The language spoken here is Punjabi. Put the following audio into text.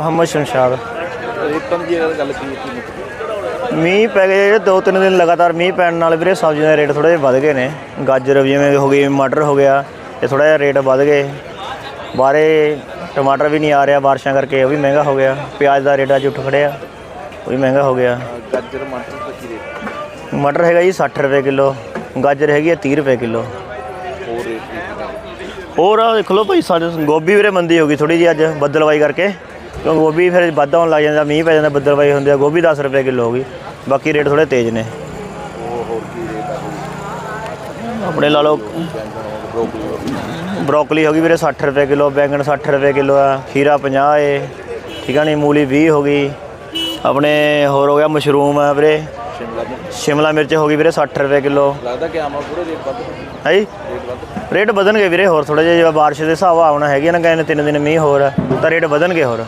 ਮੁਹੰਮਦ ਸ਼ਮਸ਼ਾਦ। ਰੇਟਾਂ ਦੀ ਅਗਰ ਗੱਲ ਕਰੀਏ ਕੀ ਮੁੱਕ ਮੀਂਹ ਪੈ ਗਏ ਜਿਹੜੇ ਦੋ ਤਿੰਨ ਦਿਨ ਲਗਾਤਾਰ ਮੀਂਹ ਪੈਣ ਨਾਲ ਵੀਰੇ ਸਬਜ਼ੀਆਂ ਦੇ ਰੇਟ ਥੋੜੇ ਜਿਹੇ ਵੱਧ ਗਏ ਨੇ। ਗਾਜਰ ਜਿਵੇਂ ਹੋ ਗਈ ਮਟਰ ਹੋ ਗਿਆ ਇਹ ਥੋੜਾ ਜਿਹਾ ਰੇਟ ਵੱਧ ਗਏ। ਬਾਰੇ ਟਮਾਟਰ ਵੀ ਨਹੀਂ ਆ ਰਿਹਾ ਬਾਰਿਸ਼ਾਂ ਕਰਕੇ ਉਹ ਵੀ ਮਹਿੰਗਾ ਹੋ ਗਿਆ। ਪਿਆਜ਼ ਦਾ ਰੇਟ ਅੱਜ ਉੱਠ ਖੜਿਆ ਉਹ ਵੀ ਮਹਿੰਗਾ ਹੋ ਗਿਆ। ਗਾਜਰ ਮਟਰ ਦਾ ਕੀ ਰੇਟ? ਮਟਰ ਹੈਗਾ ਜੀ 60 ਰੁਪਏ ਕਿਲੋ ਗਾਜਰ ਹੈਗੀ ਹੈ 30 ਰੁਪਏ ਕਿਲੋ। ਹੋਰ ਰੇਟ ਕੀ? ਹੋਰ ਆ ਦੇਖ ਲਓ ਭਾਈ ਸਾਡੇ ਗੋਭੀ ਵੀਰੇ ਮੰਦੀ ਹੋ ਗਈ ਥੋੜੀ ਜਿਹੀ ਅੱਜ ਬੱਦਲਵਾਈ ਕਰਕੇ। ਕਿਉਂਕਿ ਗੋਭੀ ਫਿਰ ਵੱਧ ਆਉਣ ਲੱਗ ਜਾਂਦਾ ਮੀਂਹ ਪੈ ਜਾਂਦਾ ਬੱਦਲਵਾਈ ਹੁੰਦੀ ਆ ਗੋਭੀ 10 ਰੁਪਏ ਕਿਲੋ ਹੋ ਗਈ। ਬਾਕੀ ਰੇਟ ਥੋੜੇ ਤੇਜ਼ ਨੇ। ਆਪਣੇ ਲਾ ਲਓ। ਬ੍ਰੋਕਲੀ ਹੋ ਗਈ ਵੀਰੇ 60 ਰੁਪਏ ਕਿਲੋ ਬੈਂਗਣ 60 ਰੁਪਏ ਕਿਲੋ ਆ ਖੀਰਾ 50 ਏ ਠੀਕ ਆ ਨਹੀਂ ਮੂਲੀ 20 ਹੋ ਗਈ। ਆਪਣੇ ਹੋਰ ਹੋ ਗਿਆ ਮਸ਼ਰੂਮ ਆ ਵੀਰੇ। ਸ਼ਿਮਲਾ ਮਿਰਚ ਹੋ ਗਈ ਵੀਰੇ 60 ਰੁਪਏ ਕਿਲੋ। ਲੱਗਦਾ ਕਿ ਆਮਾ ਪੂਰੇ ਰੇਟ ਵੱਧ ਹੈ ਜੀ? ਰੇਟ ਵੱਧ ਰੇਟ ਵਧਣਗੇ ਵੀਰੇ ਹੋਰ ਥੋੜਾ ਜਿਹਾ ਜਿਵੇਂ ਬਾਰਿਸ਼ ਦੇ ਹਿਸਾਬ ਆਉਣਾ ਹੈਗੀ ਨਾ ਕਹਿੰਦੇ ਤਿੰਨ ਦਿਨ ਮੀਂਹ ਹੋਰ ਤਾਂ ਰੇਟ ਵਧਣਗੇ ਹੋਰ।